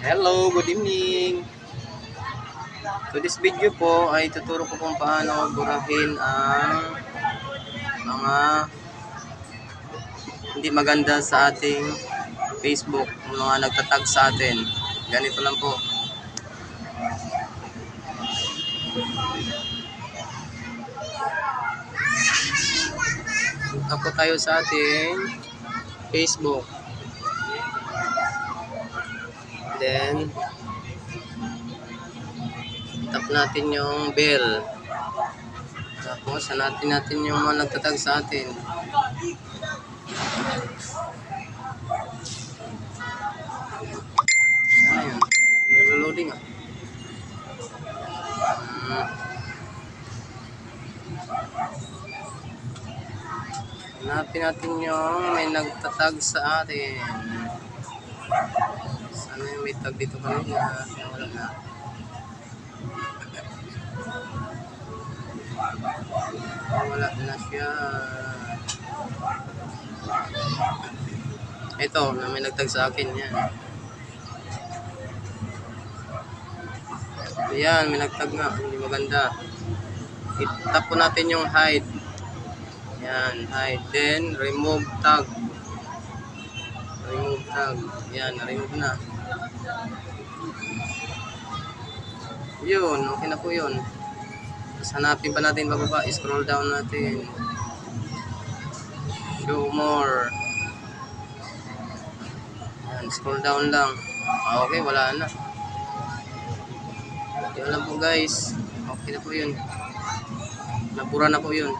Hello, good evening. So this video po ay tuturo ko kung paano burahin ang mga hindi maganda sa ating Facebook, mga nagtatag sa atin. Ganito lang po. Po tayo sa ating Facebook. Then, tap natin yung bell. Tapos, natin natin yung mga nagtatag sa atin. Ano yun? Nag-loading ah. Hmm. Hanapin natin yung may nagtatag sa atin. Sana yung may tag dito kanina. Wala na. Wala na siya. Ito, may nagtag sa akin yan. Ayan, may nagtag nga. Hindi maganda. Itap po natin yung hide. Yan, hide. Then, remove tag. Remove tag. Yan, na-remove na. Yun, okay na po yun. Tapos hanapin pa natin bababa. Scroll down natin. Show more. Yan, scroll down lang. Ah, Okay, wala na. Yun lang po guys. Okay na po yun. Nabura na po yun.